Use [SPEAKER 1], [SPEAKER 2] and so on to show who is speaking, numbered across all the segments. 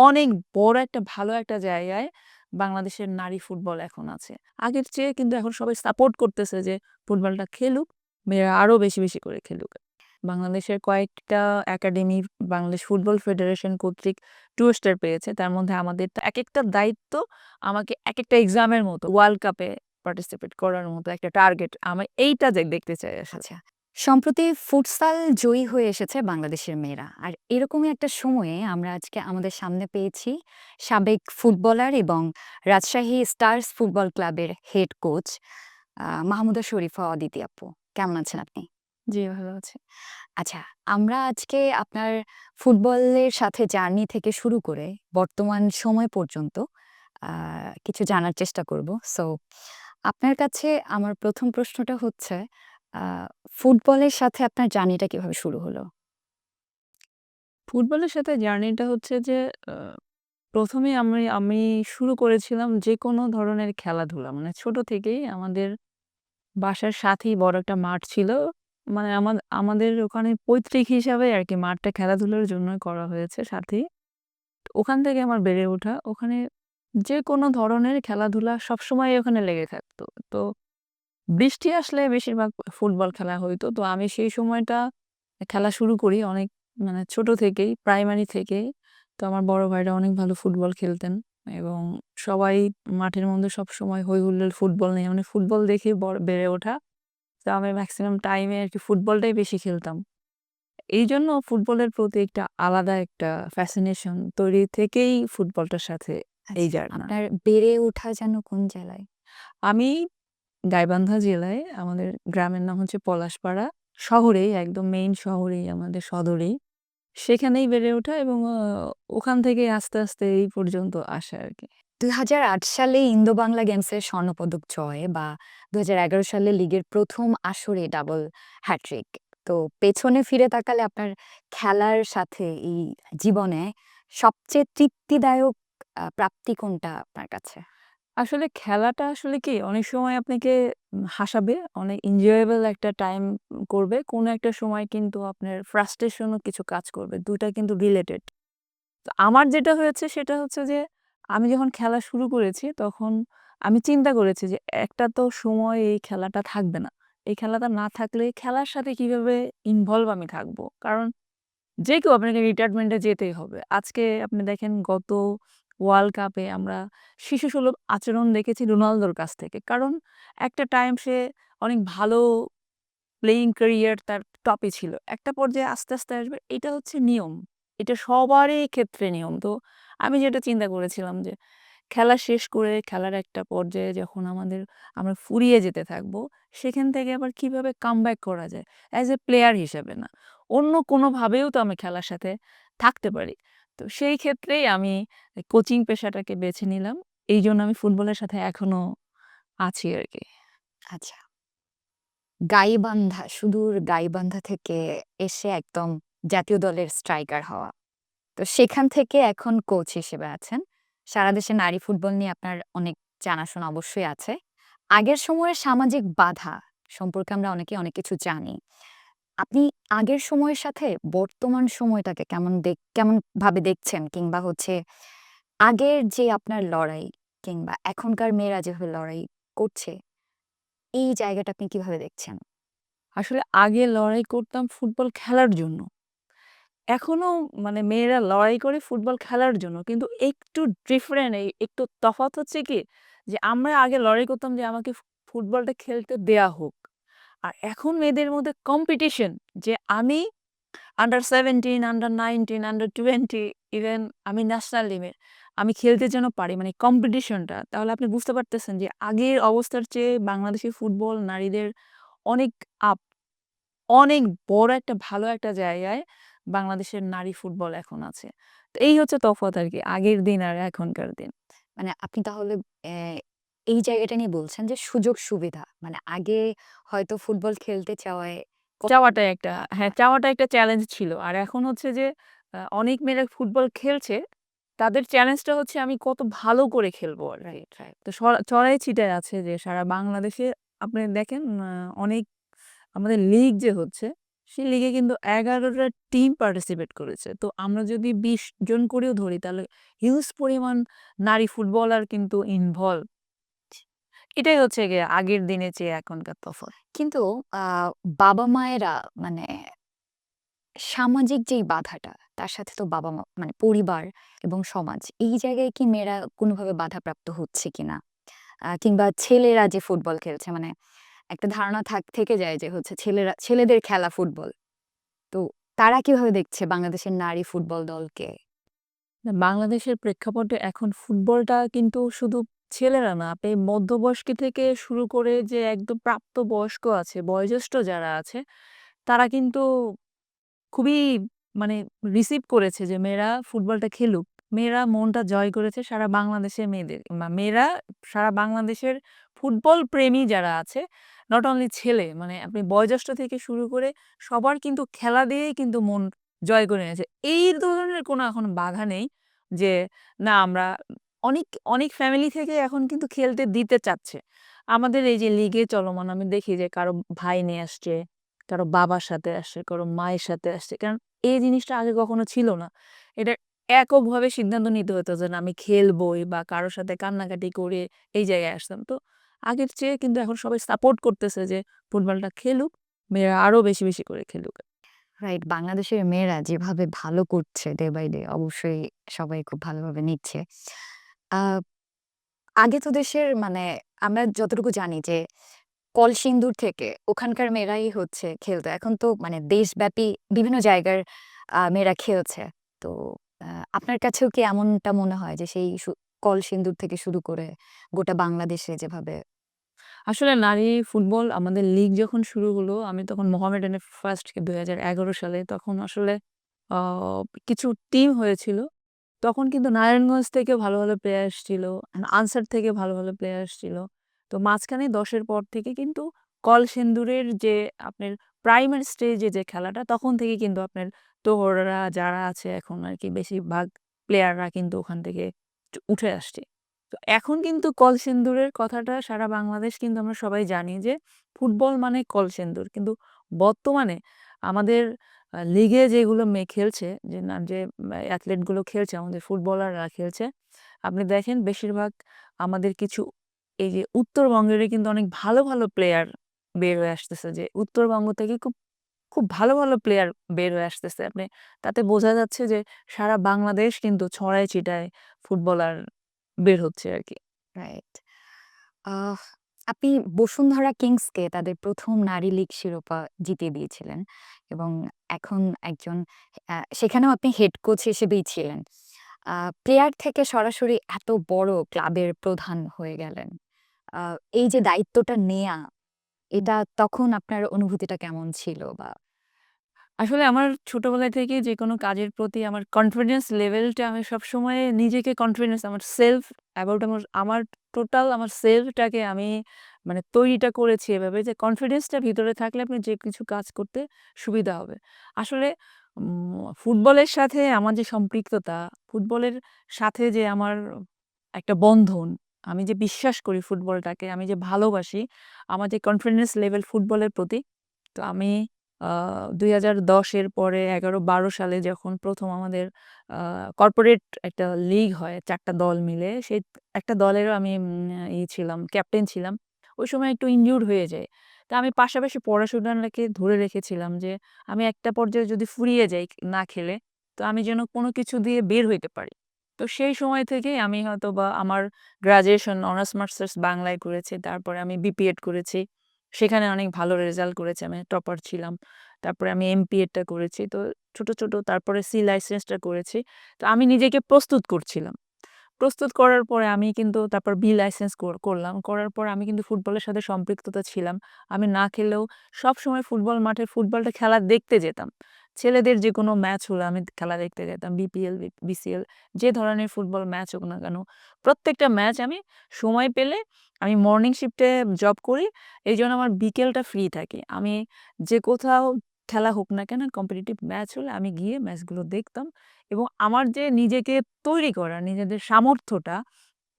[SPEAKER 1] অনেক বড় একটা ভালো একটা জায়গায় বাংলাদেশের নারী ফুটবল এখন আছে। আগের চেয়ে কিন্তু এখন সবাই সাপোর্ট করতেছে যে ফুটবলটা খেলুক, মেয়েরা আরও বেশি, বেশি করে খেলুক। বাংলাদেশের কয়েকটা একাডেমি বাংলাদেশ ফুটবল ফেডারেশন কর্তৃক 2 স্টার পেয়েছে। তার মধ্যে আমাদের এক একটা দায়িত্ব আমাকে এক একটা এক্সামের মতো ওয়ার্ল্ড কাপে পার্টিসিপেট করার মতো একটা টার্গেট। আমি এইটা দেখতে চাই।
[SPEAKER 2] আচ্ছা। সম্প্রতি ফুটসাল জয়ী হয়ে এসেছে বাংলাদেশের মেয়েরা। আর এরকমই একটা সময়ে আমরা আজকে আমাদের সামনে পেয়েছি সাবেক ফুটবলার এবং রাজশাহী স্টারস ফুটবল ক্লাবের হেড কোচ মাহমুদা শরীফা অদিতি আপু। কেমন আছেন আপনি?
[SPEAKER 1] জি, ভালো আছি।
[SPEAKER 2] আচ্ছা, আমরা আজকে আপনার ফুটবলের সাথে জার্নি থেকে শুরু করে বর্তমান সময় পর্যন্ত কিছু জানার চেষ্টা করব। সো আপনার কাছে আমার প্রথম প্রশ্নটা হচ্ছে ফুটবলের সাথে আপনার জার্নিটা কীভাবে শুরু হলো?
[SPEAKER 1] ফুটবলের সাথে জার্নিটা হচ্ছে যে, আ ১ম এই আমি আমি শুরু করেছিলাম যেকোনো ধরনের খেলাধুলা। মানে ছোট থেকেই আমাদের বাসার সাথেই বড় একটা মাঠ ছিল। মানে আমা, আমাদের ওখানে পৈতৃক হিসাবে আরকি মাঠটা খেলাধুলার জন্যই করা হয়েছে সাথেই। তো ওখান থেকে আমার বেড়ে ওঠা। ওখানে যেকোনো ধরনের খেলাধুলা সবসময় ওখানে লেগে থাকতো। তো বৃষ্টি আসলে বেশিরভাগ ফুটবল খেলা হইতো। তো আমি সেই সময়টা খেলা শুরু করি অনেক মানে ছোট থেকেই, প্রাইমারি থেকেই। তো আমার বড় ভাইরা অনেক ভালো ফুটবল খেলতেন এবং সবাই মাঠের মধ্যে সবসময় হৈ হুল্লোড় ফুটবল নিয়ে মানে ফুটবল বড় বেড়ে ওঠা। তো আমি ম্যাক্সিমাম টাইমে আর কি ফুটবলটাই বেশি খেলতাম। এই জন্য ফুটবলের প্রতি একটা আলাদা একটা ফ্যাসিনেশন তৈরি থেকেই ফুটবলটার সাথে এই
[SPEAKER 2] আচ্ছা,
[SPEAKER 1] জার্না।
[SPEAKER 2] আপনার বেড়ে ওঠা যেন কোন জেলায়?
[SPEAKER 1] আমি গাইবান্ধা জেলায় আমাদের গ্রামের নাম হচ্ছে পলাশপাড়া। শহরেই একদম মেইন শহরেই আমাদের সদরেই। সেখানেই বেড়ে ওঠা এবং ওখান থেকেই আস্তে, আস্তে এই পর্যন্ত আসা আরকি।
[SPEAKER 2] ২০০৮ সালে ইন্দো বাংলা গেমসের স্বর্ণপদক জয় বা ২০১১ সালে লিগের ১ম আসরে ডাবল হ্যাট্রিক। তো পেছনে ফিরে তাকালে আপনার খেলার সাথে এই জীবনে সবচেয়ে তৃপ্তিদায়ক প্রাপ্তি কোনটা আপনার কাছে?
[SPEAKER 1] আসলে খেলাটা আসলে কি অনেক সময় আপনাকে হাসাবে, অনেক এনজয়েবল একটা টাইম করবে। কোনো একটা সময় কিন্তু আপনার ও কিছু কাজ করবে। ২ টা কিন্তু রিলেটেড। তো আমার যেটা হয়েছে সেটা হচ্ছে যে আমি যখন খেলা শুরু করেছি তখন আমি চিন্তা করেছি যে একটা তো সময় এই খেলাটা থাকবে না। এই খেলাটা না থাকলে খেলার সাথে কীভাবে ইনভলভ আমি থাকব? কারণ যে কেউ আপনাকে রিটায়ারমেন্টে যেতেই হবে। আজকে আপনি দেখেন গত ওয়ার্ল্ড কাপে আমরা শিশুসুলভ আচরণ দেখেছি রোনালদোর কাছ থেকে। কারণ একটা টাইম সে অনেক ভালো প্লেয়িং ক্যারিয়ার তার টপে ছিল। একটা পর্যায়ে আস্তে, আস্তে আসবে। এটা হচ্ছে নিয়ম। এটা সবারই ক্ষেত্রে নিয়ম। তো আমি যেটা চিন্তা করেছিলাম যে খেলা শেষ করে খেলার একটা পর্যায়ে যখন আমাদের আমরা ফুরিয়ে যেতে থাকব, সেখান থেকে আবার কীভাবে কামব্যাক করা যায়? অ্যাজ এ প্লেয়ার হিসেবে না। অন্য কোনোভাবেও তো আমি খেলার সাথে থাকতে পারি। তো সেই ক্ষেত্রেই আমি কোচিং পেশাটাকে বেছে নিলাম। এই জন্য আমি ফুটবলের সাথে এখনও আছি আরকি।
[SPEAKER 2] আচ্ছা। গাইবান্ধা, সুদূর গাইবান্ধা থেকে এসে একদম জাতীয় দলের স্ট্রাইকার হওয়া। তো সেখান থেকে এখন কোচ হিসেবে আছেন। সারা দেশে নারী ফুটবল নিয়ে আপনার অনেক জানাশোনা অবশ্যই আছে। আগের সময়ের সামাজিক বাধা সম্পর্কে আমরা অনেকে অনেক কিছু জানি। আপনি আগের সময়ের সাথে বর্তমান সময়টাকে কেমন দেখ কেমনভাবে দেখছেন? কিংবা হচ্ছে আগের যে আপনার লড়াই কিংবা এখনকার মেয়েরা যেভাবে লড়াই করছে, এই জায়গাটা আপনি কীভাবে দেখছেন?
[SPEAKER 1] আসলে আগে লড়াই করতাম ফুটবল খেলার জন্য। এখনও মানে মেয়েরা লড়াই করে ফুটবল খেলার জন্য। কিন্তু একটু ডিফারেন্ট এই একটু তফাৎ হচ্ছে কি? যে আমরা আগে লড়াই করতাম যে আমাকে ফুটবলটা খেলতে দেয়া হোক। আর এখন মেয়েদের মধ্যে কম্পিটিশন যে আমি আন্ডার 17, আন্ডার 19, আন্ডার 20 ইভেন আমি ন্যাশনাল টিমে আমি খেলতে যেন পারি। মানে কম্পিটিশনটা তাহলে আপনি বুঝতে পারতেছেন যে আগের অবস্থার চেয়ে বাংলাদেশি ফুটবল নারীদের অনেক আপ। অনেক বড় একটা ভালো একটা জায়গায় বাংলাদেশের নারী ফুটবল এখন আছে। তো এই হচ্ছে তফাৎ আরকি আগের দিন আর এখনকার দিন।
[SPEAKER 2] মানে আপনি তাহলে এই জায়গাটা নিয়ে বলছেন যে সুযোগ সুবিধা। মানে আগে হয়তো ফুটবল খেলতে চাওয়ায়
[SPEAKER 1] চাওয়াটা একটা হ্যাঁ, চাওয়াটা একটা চ্যালেঞ্জ ছিল। আর এখন হচ্ছে যে অনেক মেয়েরা ফুটবল খেলছে। তাদের চ্যালেঞ্জটা হচ্ছে আমি কত ভালো করে খেলব আরকি।
[SPEAKER 2] Right, right.
[SPEAKER 1] তো সরা ছড়াই ছিটায় আছে যে সারা বাংলাদেশে আপনি দেখেন অনেক আমাদের লিগ যে হচ্ছে সেই লিগে কিন্তু এগারোটা টিম পার্টিসিপেট করেছে। তো আমরা যদি ২০ জন করেও ধরি তাহলে হিউজ পরিমাণ নারী ফুটবলার কিন্তু ইনভলভ। এটাই হচ্ছে গিয়ে আগের দিনে চেয়ে এখনকার তফাৎ।
[SPEAKER 2] কিন্তু আ বাবা-মায়েরা মানে সামাজিক যেই বাধাটা, তার সাথে তো বাবা-মা মানে পরিবার এবং সমাজ এই জায়গায় কি মেয়েরা কোনোভাবে বাধাপ্রাপ্ত হচ্ছে কিনা? আ কিংবা ছেলেরা যে ফুটবল খেলছে মানে একটা ধারণা থাক থেকে যায় যে হচ্ছে ছেলেরা ছেলেদের খেলা ফুটবল। তো তারা কীভাবে দেখছে বাংলাদেশের নারী ফুটবল দলকে?
[SPEAKER 1] না, বাংলাদেশের প্রেক্ষাপটে এখন ফুটবলটা কিন্তু শুধু ছেলেরা না, আপনি মধ্যবয়স্ক থেকে শুরু করে যে একদম প্রাপ্তবয়স্ক আছে, বয়োজ্যেষ্ঠ যারা আছে, তারা কিন্তু খুবই মানে রিসিভ করেছে যে মেয়েরা ফুটবলটা খেলুক। মেয়েরা মনটা জয় করেছে সারা বাংলাদেশের মেয়েদের। মা মেয়েরা সারা বাংলাদেশের ফুটবল প্রেমী যারা আছে, নট অনলি ছেলে মানে আপনি বয়োজ্যেষ্ঠ থেকে শুরু করে সবার কিন্তু খেলা দিয়েই কিন্তু মন জয় করে নিয়েছে। এই ধরনের কোনো এখন বাধা নেই যে না আমরা অনেক, অনেক ফ্যামিলি থেকে এখন কিন্তু খেলতে দিতে চাচ্ছে। আমাদের এই যে লিগে চলমান আমি দেখি যে কারও ভাই নিয়ে আসছে, কারও বাবার সাথে আসছে, কারও মায়ের সাথে আসছে। কারণ এই জিনিসটা আগে কখনো ছিল না। এটা এককভাবে সিদ্ধান্ত নিতে হতো যে না আমি খেলবই বা কারও সাথে কান্নাকাটি করে এই জায়গায় আসতাম। তো আগের চেয়ে কিন্তু এখন সবাই সাপোর্ট করতেছে যে ফুটবলটা খেলুক, মেয়েরা আরও বেশি, বেশি করে খেলুক।
[SPEAKER 2] রাইট বাংলাদেশের মেয়েরা যেভাবে ভালো করছে ডে বাই ডে অবশ্যই সবাই খুব ভালোভাবে নিচ্ছে। আগে তো দেশের মানে আমরা যতটুকু জানি যে কলসিন্দুর থেকে ওখানকার মেয়েরাই হচ্ছে খেলতো। এখন তো মানে দেশব্যাপী বিভিন্ন জায়গার মেয়েরা খেলছে। তো আপনার কাছেও কি এমনটা মনে হয় যে সেই কলসিন্দুর থেকে শুরু করে গোটা বাংলাদেশে যেভাবে
[SPEAKER 1] আসলে নারী ফুটবল আমাদের লিগ যখন শুরু হলো, আমি তখন মোহামেডানে ফার্স্ট ২০১১ সালে তখন আসলে কিছু টিম হয়েছিল। তখন কিন্তু নারায়ণগঞ্জ থেকে ভালো, ভালো প্লেয়ার এসছিল। আনসার থেকে ভালো, ভালো প্লেয়ার এসছিল। তো মাঝখানে দশের পর থেকে কিন্তু কলসিন্দুরের যে আপনার প্রাইমারি স্টেজে যে খেলাটা তখন থেকে কিন্তু আপনার তরুণরা যারা আছে এখন আর কি বেশিরভাগ প্লেয়াররা কিন্তু ওখান থেকে উঠে আসছে। তো এখন কিন্তু কলসিন্দুরের কথাটা সারা বাংলাদেশ কিন্তু আমরা সবাই জানি যে ফুটবল মানে কলসিন্দুর। কিন্তু বর্তমানে আমাদের লিগে যেগুলো মেয়ে খেলছে যে না যে অ্যাথলেটগুলো খেলছে আমাদের ফুটবলাররা খেলছে। আপনি দেখেন বেশিরভাগ আমাদের কিছু এই যে উত্তরবঙ্গেরই কিন্তু অনেক ভালো, ভালো প্লেয়ার বের হয়ে আসতেছে যে উত্তরবঙ্গ থেকে খুব, খুব ভালো, ভালো প্লেয়ার বের হয়ে আসতেছে। আপনি তাতে বোঝা যাচ্ছে যে সারা বাংলাদেশ কিন্তু ছড়ায় ছিটায় ফুটবলার বের হচ্ছে আর
[SPEAKER 2] কি রাইট। আপনি বসুন্ধরা কিংসকে তাদের প্রথম নারী লীগ শিরোপা জিতিয়ে দিয়েছিলেন এবং এখন একজন সেখানেও আপনি হেড কোচ হিসেবেই ছিলেন। প্লেয়ার থেকে সরাসরি এত বড় ক্লাবের প্রধান হয়ে গেলেন। এই যে দায়িত্বটা নেয়া, এটা তখন আপনার অনুভূতিটা কেমন ছিল? বা
[SPEAKER 1] আসলে আমার ছোটবেলা থেকে যে কোনো কাজের প্রতি আমার কনফিডেন্স লেভেলটা আমি সবসময় নিজেকে কনফিডেন্স আমার সেলফ অ্যাবাউট আমার আমার টোটাল আমার সেলফটাকে আমি মানে তৈরিটা করেছি এভাবে যে কনফিডেন্সটা ভিতরে থাকলে আপনি যে কিছু কাজ করতে সুবিধা হবে। আসলে ফুটবলের সাথে আমার যে সম্পৃক্ততা, ফুটবলের সাথে যে আমার একটা বন্ধন, আমি যে বিশ্বাস করি ফুটবলটাকে, আমি যে ভালোবাসি, আমার যে কনফিডেন্স লেভেল ফুটবলের প্রতি, তো আমি আ ২০১০ এর পরে ১১-১২ সালে যখন প্রথম আমাদের কর্পোরেট একটা লিগ হয় চারটা দল মিলে, সেই একটা দলেরও আমি ই ছিলাম, ক্যাপ্টেন ছিলাম। ওই সময় একটু ইনজিউরড হয়ে যায় তা আমি পাশাপাশি পড়াশোনাটাকে ধরে রেখেছিলাম যে আমি একটা পর্যায়ে যদি ফুরিয়ে যাই না খেলে, তো আমি যেন কোনো কিছু দিয়ে বের হইতে পারি। তো সেই সময় থেকেই আমি হয়তো বা আমার গ্র্যাজুয়েশন অনার্স মাস্টার্স বাংলায় করেছি। তারপরে আমি বিপিএড করেছি। সেখানে অনেক ভালো রেজাল্ট করেছি। আমি টপার ছিলাম। তারপরে আমি এমপিএডটা করেছি। তো ছোট, ছোট তারপরে সি লাইসেন্সটা করেছি। তো আমি নিজেকে প্রস্তুত করছিলাম। প্রস্তুত করার পরে আমি কিন্তু তারপর বি লাইসেন্স কর করলাম। করার পর আমি কিন্তু ফুটবলের সাথে সম্পৃক্ততা ছিলাম। আমি না খেললেও সবসময় ফুটবল মাঠে ফুটবলটা খেলা দেখতে যেতাম। ছেলেদের যে কোনো ম্যাচ হলে আমি খেলা দেখতে যেতাম। বিপিএল, বিসিএল যে ধরনের ফুটবল ম্যাচ হোক না কেন, প্রত্যেকটা ম্যাচ আমি সময় পেলে আমি মর্নিং শিফটে জব করি। এই জন্য আমার বিকেলটা ফ্রি থাকে। আমি যে কোথাও খেলা হোক না কেন, কম্পিটিটিভ ম্যাচ হলে আমি গিয়ে ম্যাচগুলো দেখতাম এবং আমার যে নিজেকে তৈরি করা, নিজেদের সামর্থ্যটা,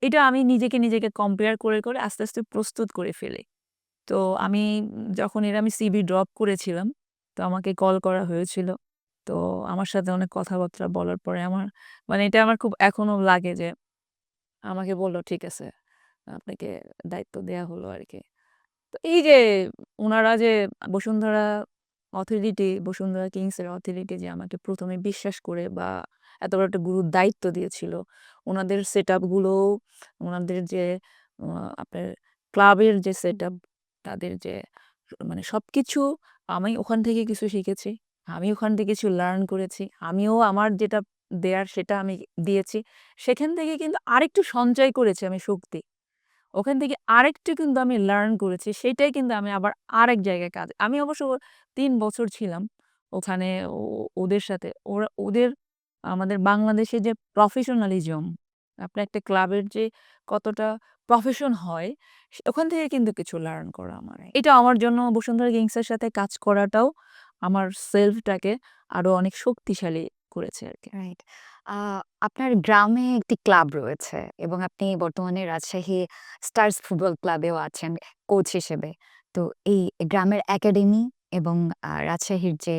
[SPEAKER 1] এটা আমি নিজেকে, নিজেকে কম্পেয়ার করে, করে আস্তে, আস্তে প্রস্তুত করে ফেলি। তো আমি যখন এর আমি সিভি ড্রপ করেছিলাম, তো আমাকে কল করা হয়েছিল। তো আমার সাথে অনেক কথাবার্তা বলার পরে আমার মানে এটা আমার খুব এখনও লাগে যে আমাকে বলল, "ঠিক আছে, আপনাকে দায়িত্ব দেয়া হলো আরকি।" তো এই যে উনারা যে বসুন্ধরা অথরিটি, বসুন্ধরা কিংসের অথরিটি যে আমাকে ১ম এ বিশ্বাস করে বা এত বড় একটা গুরুর দায়িত্ব দিয়েছিল, উনাদের সেটআপ গুলোও উনাদের যে আপনার ক্লাবের যে সেটআপ, তাদের যে মানে সবকিছু আমি ওখান থেকে কিছু শিখেছি। আমি ওখান থেকে কিছু লার্ন করেছি। আমিও আমার যেটা দেয়ার সেটা আমি দিয়েছি। সেখান থেকে কিন্তু আরেকটু সঞ্চয় করেছি আমি শক্তি। ওখান থেকে আরেকটু কিন্তু আমি লার্ন করেছি। সেটাই কিন্তু আমি আবার আরেক জায়গায় কাজে আমি অবশ্য ৩ বছর ছিলাম ওখানে ও ওদের সাথে। ওরা ওদের আমাদের বাংলাদেশে যে প্রফেশনালিজম, আপনার একটা ক্লাবের যে কতটা প্রফেশন হয়, ওখান থেকে কিন্তু কিছু লার্ন করা আমার। এটা আমার জন্য বসুন্ধরা কিংসের সাথে কাজ করাটাও আমার সেলফটাকে আরও অনেক শক্তিশালী করেছে আর
[SPEAKER 2] কি রাইট। আপনার গ্রামে একটি ক্লাব রয়েছে এবং আপনি বর্তমানে রাজশাহী স্টারস ফুটবল ক্লাবেও আছেন কোচ হিসেবে। তো এই গ্রামের একাডেমি এবং রাজশাহীর যে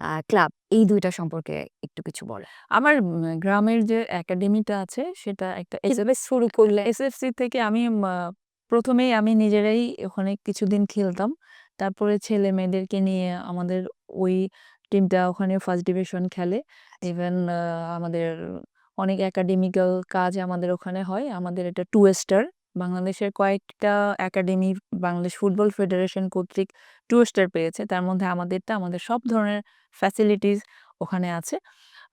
[SPEAKER 2] আ ক্লাব, এই ২ টা সম্পর্কে একটু কিছু বলেন।
[SPEAKER 1] আমার উম গ্রামের যে একাডেমিটা আছে সেটা একটা
[SPEAKER 2] কীভাবে শুরু করলে?
[SPEAKER 1] এসএফসি থেকে আমি মা ১ম এই আমি নিজেরাই ওখানে কিছুদিন খেলতাম। তারপরে ছেলে-মেয়েদেরকে নিয়ে আমাদের ওই টিমটা ওখানে ফার্স্ট ডিভিশন খেলে। ইভেন আ আমাদের অনেক একাডেমিক্যাল কাজ আমাদের ওখানে হয়। আমাদের এটা 2 স্টার। বাংলাদেশের কয়েকটা একাডেমি বাংলাদেশ ফুটবল ফেডারেশন কর্তৃক 2 স্টার পেয়েছে। তার মধ্যে আমাদেরটা আমাদের সব ধরনের ফ্যাসিলিটিস ওখানে আছে।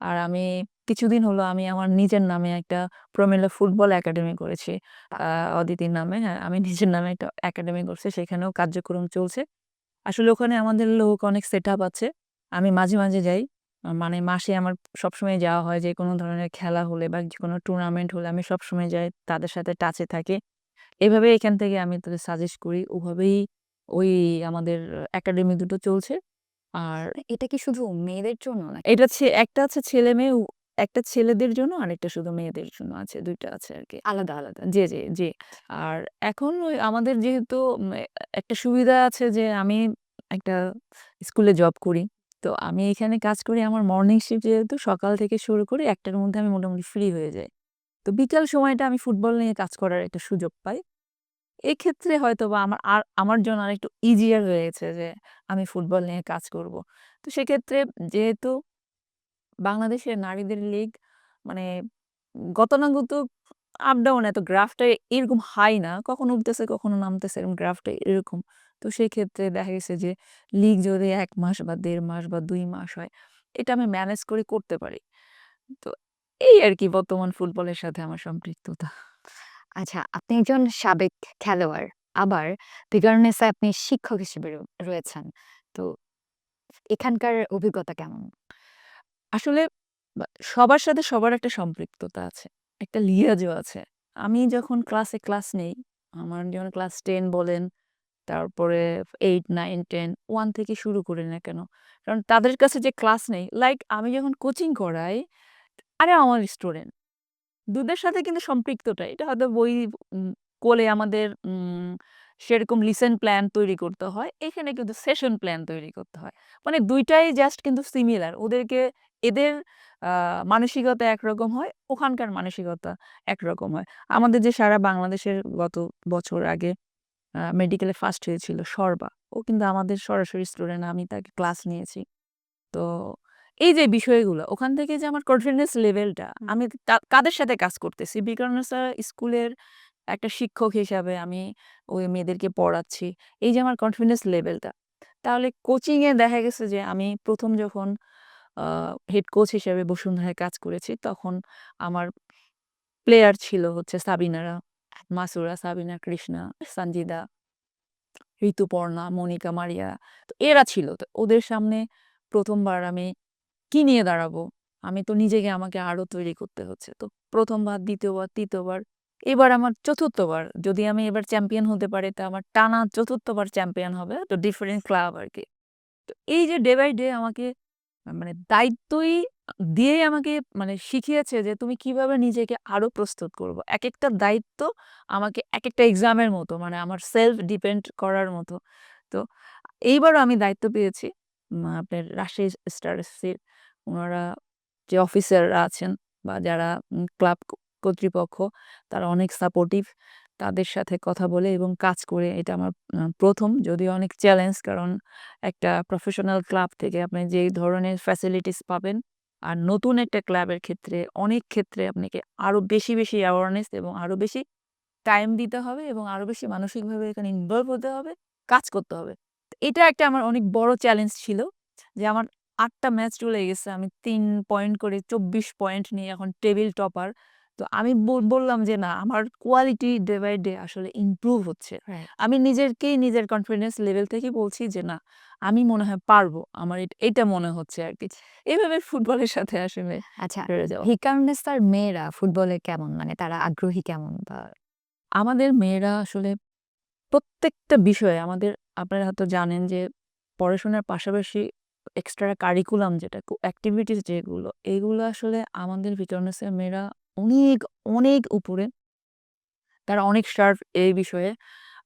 [SPEAKER 1] আর আমি কিছুদিন হলো আমি আমার নিজের নামে একটা প্রমিলা ফুটবল একাডেমি করেছি। অদিতির নামে। হ্যাঁ, আমি নিজের নামে একটা একাডেমি করছি। সেখানেও কার্যক্রম চলছে। আসলে ওখানে আমাদের লোক অনেক সেটআপ আছে। আমি মাঝে, মাঝে যাই। মানে মাসে আমার সবসময় যাওয়া হয় যে কোনো ধরনের খেলা হলে বা যে কোনো টুর্নামেন্ট হলে আমি সবসময় যাই। তাদের সাথে টাচে থাকি। এভাবে এখান থেকে আমি তাদের সাজেস্ট করি। ওভাবেই ওই আমাদের একাডেমি দুটো চলছে। আর
[SPEAKER 2] এটা কি শুধু মেয়েদের জন্য নাকি?
[SPEAKER 1] এটা একটা আছে ছেলে-মেয়ে একটা ছেলেদের জন্য আর একটা শুধু মেয়েদের জন্য আছে। দুইটা আছে আর কি
[SPEAKER 2] আলাদা, আলাদা।
[SPEAKER 1] জি, জি, জি। আর এখন ওই আমাদের যেহেতু একটা সুবিধা আছে যে আমি একটা স্কুলে জব করি। তো আমি এখানে কাজ করি আমার মর্নিং শিফট যেহেতু সকাল থেকে শুরু করে একটার মধ্যে আমি মোটামুটি ফ্রি হয়ে যাই। তো বিকাল সময়টা আমি ফুটবল নিয়ে কাজ করার একটা সুযোগ পাই। এক্ষেত্রে হয়তো বা আমার আর আমার জন্য আরেকটু ইজিয়ার হয়ে গেছে যে আমি ফুটবল নিয়ে কাজ করব। তো সেক্ষেত্রে যেহেতু বাংলাদেশের নারীদের লিগ মানে গতানুগত আপ ডাউন এত গ্রাফটা এরকম হাই না। কখনো উঠতেছে, কখনো নামতেছে এরকম গ্রাফটা এরকম। তো সেক্ষেত্রে দেখা গেছে যে লিগ যদি এক মাস বা দেড় মাস বা দুই মাস হয়, এটা আমি ম্যানেজ করে করতে পারি। তো এই আরকি বর্তমান ফুটবলের সাথে আমার সম্পৃক্ততা।
[SPEAKER 2] আচ্ছা, আপনি একজন সাবেক খেলোয়াড়। আবার বিগারনেসে আপনি শিক্ষক হিসেবে র রয়েছেন। তো এখানকার অভিজ্ঞতা কেমন?
[SPEAKER 1] আসলে বা সবার সাথে সবার একটা সম্পৃক্ততা আছে। একটা লিয়াজও আছে। আমি যখন ক্লাসে ক্লাস নেই, আমার যেমন ক্লাস 10 বলেন, তারপরে 8, 9, 10, 1 থেকে শুরু করি না কেন? কারণ তাদের কাছে যে ক্লাস নেই, লাইক আমি যখন কোচিং করাই, আরে আমার স্টুডেন্ট। দুধের সাথে কিন্তু সম্পৃক্তটা। এটা হয়তো বই কোলে আমাদের সেরকম লিসেন প্ল্যান তৈরি করতে হয়। এখানে কিন্তু সেশন প্ল্যান তৈরি করতে হয়। মানে দুইটাই জাস্ট কিন্তু সিমিলার। ওদেরকে এদের মানসিকতা একরকম হয়, ওখানকার মানসিকতা একরকম হয়। আমাদের যে সারা বাংলাদেশের গত বছর আগে মেডিকেলে ফার্স্ট হয়েছিল সর্বা। ও কিন্তু আমাদের সরাসরি স্টুডেন্ট। আমি তাকে ক্লাস নিয়েছি। তো এই যে বিষয়গুলো, ওখান থেকে যে আমার কনফিডেন্স লেভেলটা, আমি কাদের সাথে কাজ করতেছি? বিকরণসা স্কুলের একটা শিক্ষক হিসাবে আমি ওই মেয়েদেরকে পড়াচ্ছি। এই যে আমার কনফিডেন্স লেভেলটা। তাহলে কোচিং এ দেখা গেছে যে আমি প্রথম যখন হেড কোচ হিসেবে বসুন্ধরায় কাজ করেছি, তখন আমার প্লেয়ার ছিল হচ্ছে সাবিনারা, মাসুরা, সাবিনা, কৃষ্ণা, সানজিদা, ঋতুপর্ণা, মনিকা, মারিয়া। তো এরা ছিল। তো ওদের সামনে প্রথমবার আমি কি নিয়ে দাঁড়াবো? আমি তো নিজেকে আমাকে আরও তৈরি করতে হচ্ছে। তো ১ম বার, ২য় বার, ৩য় বার, এবার আমার ৪র্থ বার। যদি আমি এবার চ্যাম্পিয়ন হতে পারি, তো আমার টানা ৪র্থ বার চ্যাম্পিয়ন হবে। তো ডিফারেন্ট ক্লাব আরকি। তো এই যে ডে বাই ডে আমাকে মানে দায়িত্বই দিয়েই আমাকে মানে শিখিয়েছে যে তুমি কীভাবে নিজেকে আরও প্রস্তুত করব এক একটা দায়িত্ব আমাকে এক একটা এক্সামের মতো মানে আমার সেলফ ডিপেন্ড করার মতো। তো এইবারও আমি দায়িত্ব পেয়েছি। আপনার রাজশাহী স্টার উনারা যে অফিসাররা আছেন বা যারা ক্লাব কর্তৃপক্ষ তারা অনেক সাপোর্টিভ। তাদের সাথে কথা বলে এবং কাজ করে এটা আমার প্রথম ১ম যদিও অনেক চ্যালেঞ্জ কারণ একটা প্রফেশনাল ক্লাব থেকে আপনি যেই ধরনের ফ্যাসিলিটিস পাবেন আর নতুন একটা ক্লাবের ক্ষেত্রে অনেক ক্ষেত্রে আপনাকে আরও বেশি, বেশি অ্যাওয়ারনেস এবং আরও বেশি টাইম দিতে হবে এবং আরও বেশি মানসিকভাবে এখানে ইনভলভ হতে হবে, কাজ করতে হবে। এটা একটা আমার অনেক বড় চ্যালেঞ্জ ছিল যে আমার ৮ টা ম্যাচ চলে গেছে। আমি তিন পয়েন্ট করে ২৪ পয়েন্ট নিয়ে এখন টেবিল টপার। তো আমি বললাম যে না আমার কোয়ালিটি ডে বাই ডে আসলে ইমপ্রুভ হচ্ছে। আমি নিজেরকেই নিজের কনফিডেন্স লেভেল থেকেই বলছি যে না আমি মনে হয় পারব। আমার এটা মনে হচ্ছে আর কি এভাবে ফুটবলের সাথে আসলে
[SPEAKER 2] আচ্ছা। ভিকারুননিসার মেয়েরা ফুটবলে কেমন? মানে তারা আগ্রহী কেমন বা
[SPEAKER 1] আমাদের মেয়েরা আসলে প্রত্যেকটা বিষয়ে আমাদের আপনারা হয়তো জানেন যে পড়াশোনার পাশাপাশি এক্সট্রা কারিকুলাম যেটা অ্যাক্টিভিটিস যেগুলো, এগুলো আসলে আমাদের ভিকারুননিসার মেয়েরা অনেক, অনেক উপরে। তারা অনেক শার্প এই বিষয়ে।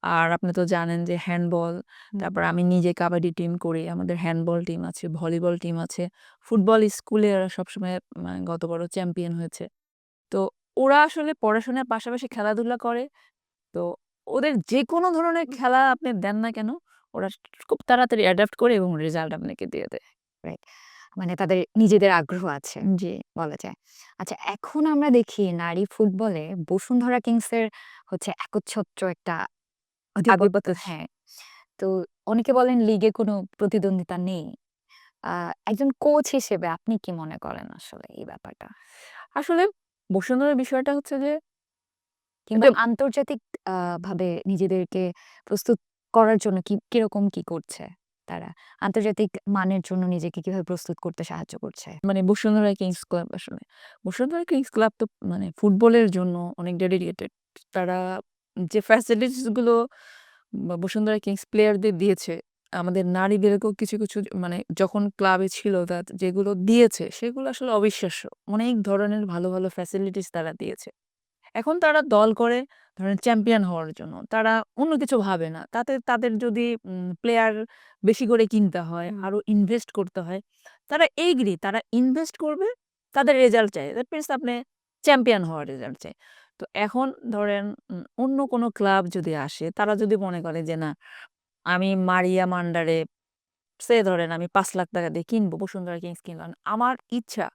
[SPEAKER 1] আর আপনি তো জানেন যে হ্যান্ডবল, তারপর আমি নিজে কাবাডি টিম করি। আমাদের হ্যান্ডবল টিম আছে, ভলিবল টিম আছে। ফুটবল স্কুলে এরা সবসময় গত গতবারও চ্যাম্পিয়ন হয়েছে। তো ওরা আসলে পড়াশোনার পাশাপাশি খেলাধুলা করে। তো ওদের যে কোনো ধরনের খেলা আপনি দেন না কেন, ওরা খুব তাড়াতাড়ি অ্যাডাপ্ট করে এবং রেজাল্ট আপনাকে দিয়ে দেয়।
[SPEAKER 2] রাইট। মানে তাদের নিজেদের আগ্রহ আছে
[SPEAKER 1] জি।
[SPEAKER 2] বলা যায়। আচ্ছা এখন আমরা দেখি নারী ফুটবলে বসুন্ধরা কিংসের হচ্ছে একচ্ছত্র একটা আধিপত্য হ্যাঁ। তো অনেকে বলেন লিগে কোনো প্রতিদ্বন্দ্বিতা নেই। একজন কোচ হিসেবে আপনি কি মনে করেন আসলে এই ব্যাপারটা?
[SPEAKER 1] আসলে বসুন্ধরা বিষয়টা হচ্ছে যে
[SPEAKER 2] কিংবা আন্তর্জাতিক ভাবে নিজেদেরকে প্রস্তুত করার জন্য কি কীরকম কি করছে তারা? আন্তর্জাতিক মানের জন্য নিজেকে কীভাবে প্রস্তুত করতে সাহায্য করছে?
[SPEAKER 1] মানে বসুন্ধরা কিংস ক্লাব আসলে। বসুন্ধরা কিংস ক্লাব তো মানে ফুটবলের জন্য অনেক ডেডিকেটেড। তারা যে ফ্যাসিলিটিসগুলো বা বসুন্ধরা কিংস প্লেয়ারদের দিয়েছে, আমাদের নারীদেরকেও কিছু, কিছু মানে যখন ক্লাবে ছিল তা যেগুলো দিয়েছে সেগুলো আসলে অবিশ্বাস্য। অনেক ধরনের ভালো, ভালো ফ্যাসিলিটিস তারা দিয়েছে। এখন তারা দল করে ধরেন চ্যাম্পিয়ন হওয়ার জন্য। তারা অন্য কিছু ভাবে না। তাতে তাদের যদি প্লেয়ার বেশি করে কিনতে হয়,
[SPEAKER 2] হুম।
[SPEAKER 1] আরও ইনভেস্ট করতে হয়, তারা এগ্রি তারা ইনভেস্ট করবে, তাদের রেজাল্ট চাই। দ্যাট মিনস আপনি চ্যাম্পিয়ন হওয়ার রেজাল্ট চাই। তো এখন ধরেন অন্য কোনো ক্লাব যদি আসে, তারা যদি মনে করে যে না আমি মারিয়া মান্ডারে সে ধরেন আমি পাঁচ লাখ টাকা দিয়ে কিনবো, বসুন্ধরা কিংস কিনলাম। আমার ইচ্ছা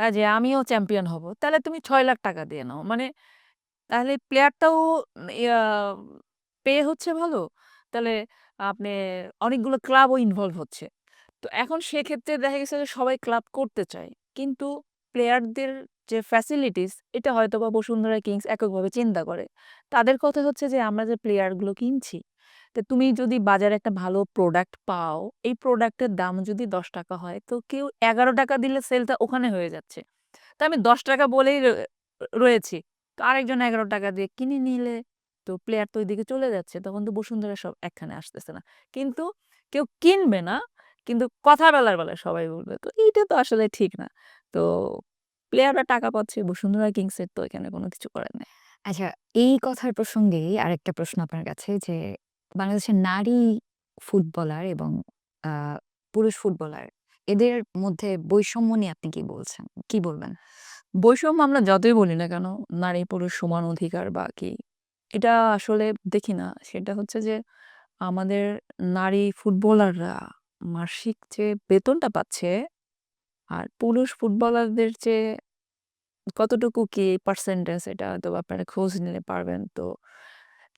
[SPEAKER 1] যে আমিও চ্যাম্পিয়ন হব। তাহলে তুমি ছয় লাখ টাকা দিয়ে নাও। মানে তাহলে প্লেয়ারটাও পে হচ্ছে ভালো। তাহলে আপনি অনেকগুলো ক্লাবও ইনভলভ হচ্ছে। তো এখন সেক্ষেত্রে দেখা গেছে যে সবাই ক্লাব করতে চায়। কিন্তু প্লেয়ারদের যে ফ্যাসিলিটিস এটা হয়তো বা বসুন্ধরা কিংস এককভাবে চিন্তা করে। তাদের কথা হচ্ছে যে আমরা যে প্লেয়ারগুলো কিনছি, তো তুমি যদি বাজারে একটা ভালো প্রোডাক্ট পাও, এই প্রোডাক্টের দাম যদি ৳১০ হয় তো কেউ ৳১১ দিলে সেলটা ওখানে হয়ে যাচ্ছে। তো আমি ৳১০ বলেই রয়েছি। তো আরেকজন ৳১১ দিয়ে কিনে নিলে তো প্লেয়ার তো ওইদিকে চলে যাচ্ছে। তখন তো বসুন্ধরা সব একখানে আসতেছে না। কিন্তু কেউ কিনবে না। কিন্তু কথা বেলার বেলায় সবাই বলবে। তো এইটা তো আসলে ঠিক না। তো প্লেয়াররা টাকা পাচ্ছে, বসুন্ধরা কিংসের তো এখানে কোনো কিছু করার নাই।
[SPEAKER 2] আচ্ছা এই কথার প্রসঙ্গেই আরেকটা প্রশ্ন আপনার কাছে যে বাংলাদেশের নারী ফুটবলার এবং পুরুষ ফুটবলার এদের মধ্যে বৈষম্য নিয়ে আপনি কি বলছেন? কি বলবেন?
[SPEAKER 1] বৈষম্য আমরা যতই বলি না কেন, নারী পুরুষ সমান অধিকার বা কি, এটা আসলে দেখি না। সেটা হচ্ছে যে আমাদের নারী ফুটবলাররা মাসিক যে বেতনটা পাচ্ছে, আর পুরুষ ফুটবলারদের চেয়ে কতটুকু কি পার্সেন্টেজ এটা তো আপনারা খোঁজ নিলে পারবেন। তো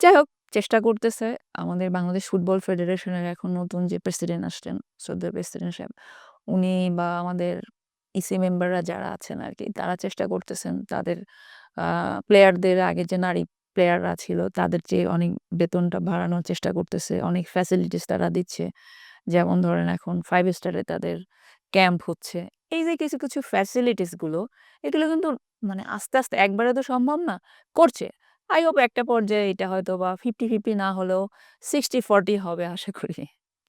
[SPEAKER 1] যাই হোক চেষ্টা করতেছে। আমাদের বাংলাদেশ ফুটবল ফেডারেশনের এখন নতুন যে প্রেসিডেন্ট আসছেন, শ্রদ্ধেয় প্রেসিডেন্ট সাহেব, উনি বা আমাদের ইসি মেম্বাররা যারা আছেন আর কি তারা চেষ্টা করতেছেন তাদের প্লেয়ারদের আগে যে নারী প্লেয়াররা ছিল তাদের যে অনেক বেতনটা বাড়ানোর চেষ্টা করতেছে। অনেক ফ্যাসিলিটিস তারা দিচ্ছে। যেমন ধরেন এখন ফাইভ স্টারে তাদের ক্যাম্প হচ্ছে। এই যে কিছু, কিছু ফ্যাসিলিটিসগুলো এগুলো কিন্তু মানে আস্তে, আস্তে একবারে তো সম্ভব না। করছে। আই হোপ একটা পর্যায়ে এটা হয়তো বা ফিফটি ফিফটি না হলেও 60-40 হবে আশা করি।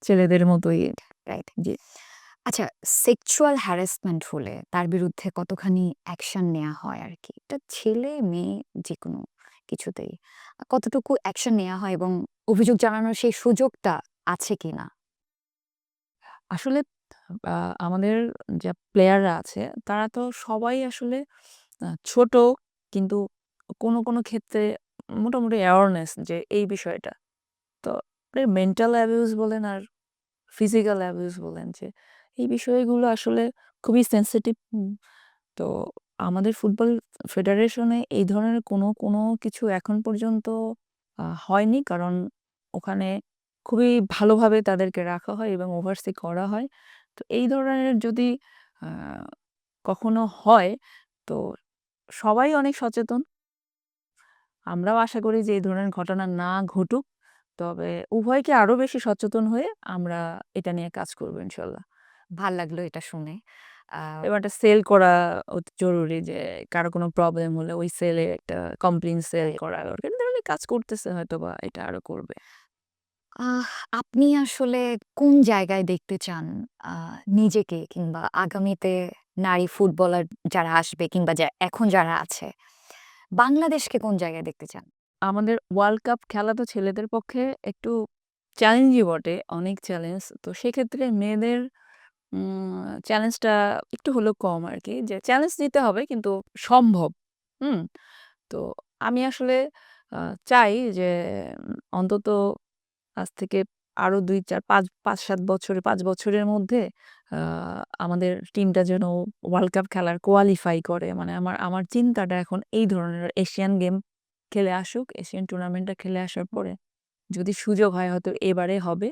[SPEAKER 1] ছেলেদের মতোই।
[SPEAKER 2] রাইট।
[SPEAKER 1] জি।
[SPEAKER 2] আচ্ছা সেক্সুয়াল হ্যারাসমেন্ট হলে তার বিরুদ্ধে কতখানি অ্যাকশন নেওয়া হয় আর কি এটা ছেলে মেয়ে যেকোনো কিছুতেই। কতটুকু অ্যাকশন নেওয়া হয় এবং অভিযোগ জানানোর সেই সুযোগটা আছে কি
[SPEAKER 1] না আসলে আমাদের যা প্লেয়াররা আছে তারা তো সবাই আসলে ছোট কিন্তু কোনো, কোনো ক্ষেত্রে মোটামুটি অ্যাওয়ারনেস যে এই বিষয়টা। তো মেন্টাল অ্যাবিউজ বলেন আর ফিজিক্যাল অ্যাবিউজ বলেন যে এই বিষয়গুলো আসলে খুবই সেনসিটিভ। তো আমাদের ফুটবল ফেডারেশনে এই ধরনের কোনো, কোনো কিছু এখন পর্যন্ত হয়নি। কারণ ওখানে খুবই ভালোভাবে তাদেরকে রাখা হয় এবং ওভারসি করা হয়। তো এই ধরনের যদি কখনো হয় তো সবাই অনেক সচেতন। আমরাও আশা করি যে এই ধরনের ঘটনা না ঘটুক। তবে উভয়কে আরও বেশি সচেতন হয়ে আমরা এটা নিয়ে কাজ করব ইনশাল্লাহ।
[SPEAKER 2] ভালো লাগল এটা শুনে। আ
[SPEAKER 1] এবং একটা সেল করা অতি জরুরি যে কারও কোনো প্রবলেম হলে ওই সেলে একটা কমপ্লেইন সেল করা। এই ধরনের কাজ করতেছে হয়তো বা এটা আরও করবে।
[SPEAKER 2] আপনি আসলে কোন জায়গায় দেখতে চান নিজেকে কিংবা আগামীতে নারী ফুটবলার যারা আসবে কিংবা যা এখন যারা আছে, বাংলাদেশকে কোন জায়গায় দেখতে চান?
[SPEAKER 1] আমাদের ওয়ার্ল্ড কাপ খেলা তো ছেলেদের পক্ষে একটু চ্যালেঞ্জই বটে, অনেক চ্যালেঞ্জ। তো সেক্ষেত্রে মেয়েদের চ্যালেঞ্জটা একটু হলেও কম আর কি যে চ্যালেঞ্জ নিতে হবে কিন্তু সম্ভব। হুম? তো আমি আসলে চাই যে অন্তত আজ থেকে আরও ২, ৪, ৫, ৫-৭ বছরে পাঁচ বছরের মধ্যে আমাদের টিমটা যেন ওয়ার্ল্ড কাপ খেলার কোয়ালিফাই করে। মানে আমার আমার চিন্তাটা এখন এই ধরনের এশিয়ান গেম খেলে আসুক। এশিয়ান টুর্নামেন্টটা খেলে আসার পরে যদি সুযোগ হয় হয়তো এবারে হবে।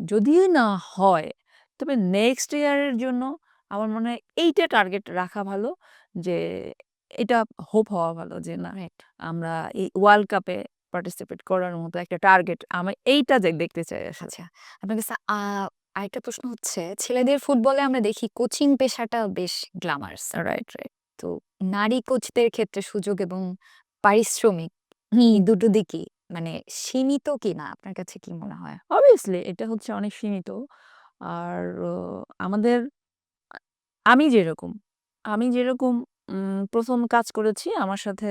[SPEAKER 1] যদিও না হয় তবে নেক্সট ইয়ারের জন্য আমার মনে হয় এইটা টার্গেট রাখা ভালো যে এটা হোপ হওয়া ভালো যে না আমরা এই ওয়ার্ল্ড কাপে পার্টিসিপেট করার মতো একটা টার্গেট আমি এইটা যে দেখতে চাই আসলে।
[SPEAKER 2] আচ্ছা। আপনার কাছে আরেকটা প্রশ্ন হচ্ছে ছেলেদের ফুটবলে আমরা দেখি কোচিং পেশাটা বেশ গ্ল্যামারাস।
[SPEAKER 1] Right, right.
[SPEAKER 2] তো নারী কোচদের ক্ষেত্রে সুযোগ এবং পারিশ্রমিক এই দুটো দিকই মানে সীমিত কিনা আপনার কাছে কি মনে হয়?
[SPEAKER 1] অবভিয়াসলি এটা হচ্ছে অনেক সীমিত। আর আমাদের আমি যেরকম, আমি যেরকম উম ১ম কাজ করেছি আমার সাথে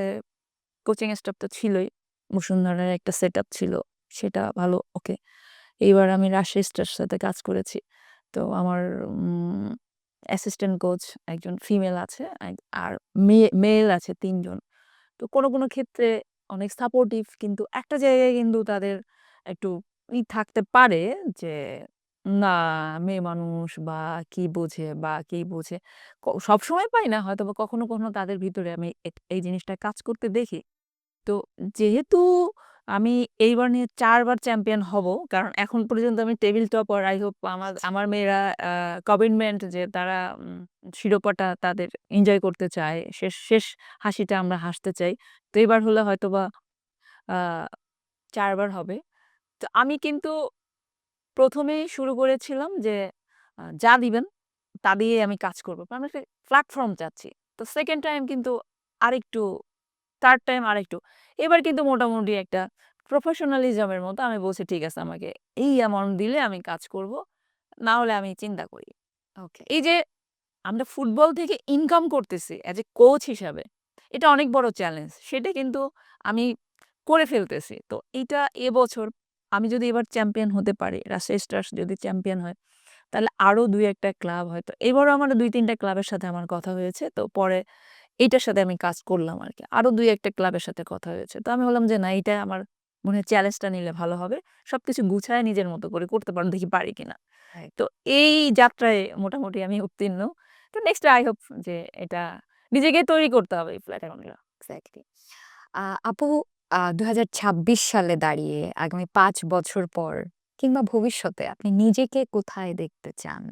[SPEAKER 1] কোচিং স্টাফ তো ছিলই। বসুন্ধরার একটা সেটআপ ছিল। সেটা ভালো ওকে। এইবার আমি রাজশাহী স্টারস সাথে কাজ করেছি। তো আমার অ্যাসিস্ট্যান্ট কোচ একজন ফিমেল আছে আর মেল আছে তিনজন তো কোনো, কোনো ক্ষেত্রে অনেক সাপোর্টিভ কিন্তু একটা জায়গায় কিন্তু তাদের একটু ই থাকতে পারে যে না মেয়ে মানুষ বা কি বোঝে বা কি বোঝে। সবসময় পাই না হয়তো বা কখনো, কখনো তাদের ভিতরে আমি এই জিনিসটা কাজ করতে দেখি। তো যেহেতু আমি এইবার নিয়ে চারবার চ্যাম্পিয়ন হব। কারণ এখন পর্যন্ত আমি টেবিল টপার আই হোপ আমার আমার মেয়েরা কমিটমেন্ট যে তারা শিরোপাটা তাদের এনজয় করতে চায়। শেষ, শেষ হাসিটা আমরা হাসতে চাই। তো এবার হলে হয়তোবা আ ৪ বার হবে। তো আমি কিন্তু প্রথমেই শুরু করেছিলাম যে যা দিবেন তা দিয়ে আমি কাজ করব আমি একটা প্ল্যাটফর্ম চাচ্ছি। তো সেকেন্ড টাইম কিন্তু আরেকটু 3rd টাইম আরেকটু। এবার কিন্তু মোটামুটি একটা প্রফেশনালিজমের মতো আমি বলছি ঠিক আছে আমাকে এই অ্যামাউন্ট দিলে আমি কাজ করব। না হলে আমি চিন্তা করি।
[SPEAKER 2] ওকে।
[SPEAKER 1] এই যে আমরা ফুটবল থেকে ইনকাম করতেছি অ্যাজ এ কোচ হিসাবে এটা অনেক বড় চ্যালেঞ্জ। সেটা কিন্তু আমি করে ফেলতেছি। তো এইটা এবছর আমি যদি এবার চ্যাম্পিয়ন হতে পারি, রাজশাহী স্টারস যদি চ্যাম্পিয়ন হয় তাহলে আরও ২-১ টা ক্লাব হয়তো এবারও আমার দুই তিনটা ক্লাবের সাথে আমার কথা হয়েছে। তো পরে এইটার সাথে আমি কাজ করলাম। আরও ২-১ টা ক্লাবের সাথে কথা হয়েছে। তো আমি বললাম যে না এটা আমার মনে হয় চ্যালেঞ্জটা নিলে ভালো হবে। সবকিছু গুছায় নিজের মতো করে করতে পারো দেখি পারি কিনা। তো এই যাত্রায় মোটামুটি আমি উত্তীর্ণ। তো নেক্সট আই হোপ যে এটা নিজেকে তৈরি করতে হবে এই প্ল্যাটফর্মটা।
[SPEAKER 2] এক্সাক্টলি। আ আপু ২০২৬ সালে দাঁড়িয়ে আগামী পাঁচ বছর পর কিংবা ভবিষ্যতে আপনি নিজেকে কোথায় দেখতে চান?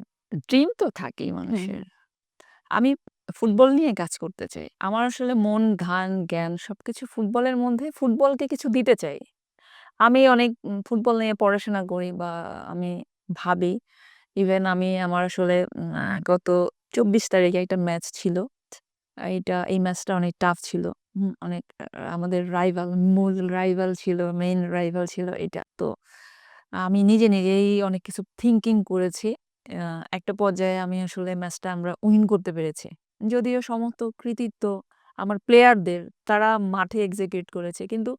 [SPEAKER 1] ড্রিম তো থাকেই মানুষের। আমি ফুটবল নিয়ে কাজ করতে চাই। আমার আসলে মন, ধান, জ্ঞান সবকিছু ফুটবলের মধ্যে ফুটবলকে কিছু দিতে চাই। আমি অনেক ফুটবল নিয়ে পড়াশোনা করি বা আমি ভাবি। ইভেন আমি আমার আসলে গত ২৪ তারিখে একটা ম্যাচ ছিল। এইটা এই ম্যাচটা অনেক টাফ ছিল। অনেক আমাদের রাইভাল মূল রাইভাল ছিল, মেইন রাইভাল ছিল এটা। তো আমি নিজে, নিজেই অনেক কিছু থিঙ্কিং করেছি। একটা পর্যায়ে আমি আসলে ম্যাচটা আমরা উইন করতে পেরেছি। যদিও সমস্ত কৃতিত্ব আমার প্লেয়ারদের, তারা মাঠে এক্সিকিউট করেছে। কিন্তু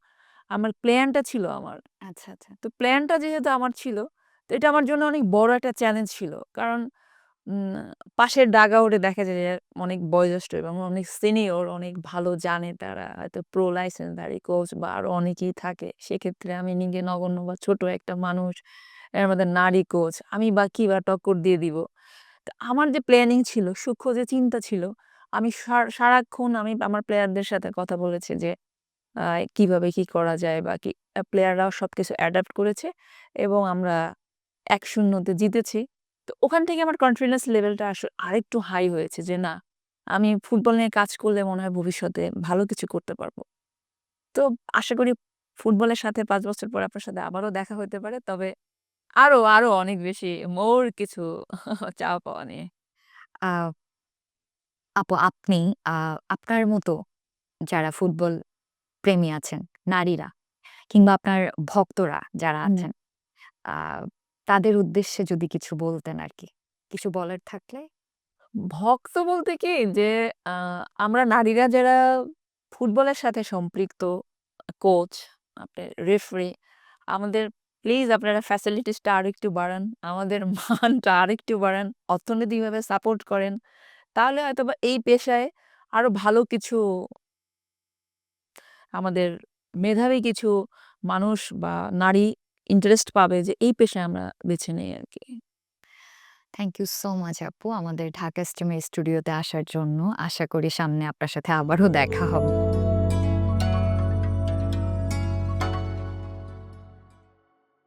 [SPEAKER 1] আমার প্ল্যানটা ছিল আমার।
[SPEAKER 2] আচ্ছা, আচ্ছা।
[SPEAKER 1] তো প্ল্যানটা যেহেতু আমার ছিল, তো এটা আমার জন্য অনেক বড় একটা চ্যালেঞ্জ ছিল। কারণ উম পাশের ডাগআউটে দেখা যায় যে অনেক বয়োজ্যেষ্ঠ এবং অনেক সিনিয়র অনেক ভালো জানে তারা হয়তো প্রো লাইসেন্সধারী কোচ বা আরও অনেকেই থাকে। সেক্ষেত্রে আমি নিজে নগণ্য বা ছোট একটা মানুষ, এর মধ্যে নারী কোচ। আমি বা কি বা টক্কর দিয়ে দিব? আমার যে প্ল্যানিং ছিল, সূক্ষ্ম যে চিন্তা ছিল, আমি সার সারাক্ষণ আমি আমার প্লেয়ারদের সাথে কথা বলেছি যে কীভাবে কি করা যায় বা কি প্লেয়াররাও সবকিছু অ্যাডাপ্ট করেছে এবং আমরা ১-০ তে জিতেছি। তো ওখান থেকে আমার কনফিডেন্স লেভেলটা আস আরেকটু হাই হয়েছে যে না, আমি ফুটবল নিয়ে কাজ করলে মনে হয় ভবিষ্যতে ভালো কিছু করতে পারব। তো আশা করি ফুটবলের সাথে ৫ বছর পর আপনার সাথে আবারও দেখা হতে পারে। তবে আরও, আরও অনেক বেশি মোর কিছু চাওয়া পাওয়া নিয়ে।
[SPEAKER 2] আ আপু আপনি আ আপনার মতো যারা ফুটবল প্রেমী আছেন, নারীরা কিংবা আপনার ভক্তরা যারা
[SPEAKER 1] হুম।
[SPEAKER 2] আছেন, আ তাদের উদ্দেশ্যে যদি কিছু বলতেন আরকি। কিছু বলার থাকলে?
[SPEAKER 1] ভক্ত বলতে কি যে আ আমরা নারীরা যারা ফুটবলের সাথে সম্পৃক্ত কোচ, আপনার রেফারি আমাদের প্লিজ আপনারা ফ্যাসিলিটিসটা আর একটু বাড়ান। আমাদের মানটা আরেকটু বাড়ান। অর্থনৈতিকভাবে সাপোর্ট করেন। তাহলে হয়তোবা এই পেশায় আরও ভালো কিছু আমাদের মেধাবী কিছু মানুষ বা নারী ইন্টারেস্ট পাবে যে এই পেশায় আমরা বেছে নেই আর কি
[SPEAKER 2] থ্যাংক ইউ সো মাচ আপু, আমাদের ঢাকা স্ট্রিমের স্টুডিওতে আসার জন্য। আশা করি সামনে আপনার সাথে আবারও দেখা হবে।